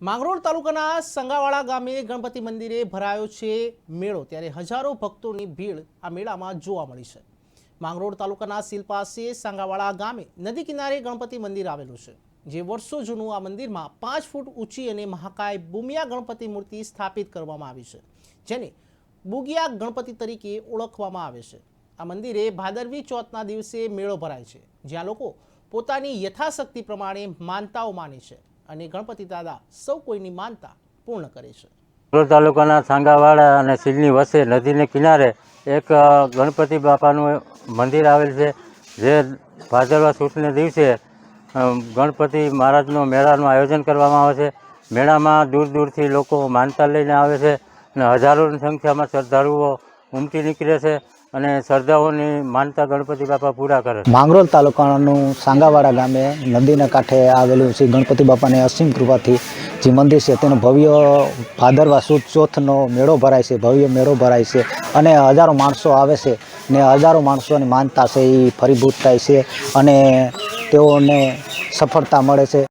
માંગરોળ તાલુકાના સંગાવાડા ગામે ગણપતિ મંદિરે ભરાયો છે મેળો, ત્યારે હજારો ભક્તોની ભીડ આ મેળામાં જોવા મળી છે. માંગરોળ તાલુકાના સીલ પાસે ગામે નદી કિનારે ગણપતિ મંદિર આવેલું છે, જે વર્ષો જૂનું આ મંદિરમાં પાંચ ફૂટ ઊંચી અને મહાકાય બુમિયા ગણપતિ મૂર્તિ સ્થાપિત કરવામાં આવી છે, જેને બુગિયા ગણપતિ તરીકે ઓળખવામાં આવે છે. આ મંદિરે ભાદરવી ચોથના દિવસે મેળો ભરાય છે, જ્યાં લોકો પોતાની યથાશક્તિ પ્રમાણે માનતાઓ માને છે. અને ગણપતિ દાદા સૌ કોઈની માનતા પૂર્ણ કરે છે. તાલુકાના સાંગાવાડા અને સિલની વચ્ચે નદીને કિનારે એક ગણપતિ બાપાનું મંદિર આવેલ છે, જે ભાદરવા સુદને દિવસે ગણપતિ મહારાજનો મેળાનું આયોજન કરવામાં આવે છે. મેળામાં દૂર દૂરથી લોકો માનતા લઈને આવે છે અને હજારોની સંખ્યામાં શ્રદ્ધાળુઓ ઉમટી નીકળે છે અને શ્રદ્ધાઓની માનતા ગણપતિ બાપા પૂરા કરે છે. માંગરોલ તાલુકાનું સાંગાવાડા ગામે નદીના કાંઠે આવેલું શ્રી ગણપતિ બાપાની અસીમ કૃપાથી જે મંદિર છે તેનો ભવ્ય ભાદરવા સુદ ચોથનો મેળો ભરાય છે, ભવ્ય મેળો ભરાય છે અને હજારો માણસો આવે છે ને હજારો માણસોની માનતા છે એ ફરીભૂત થાય છે અને તેઓને સફળતા મળે છે.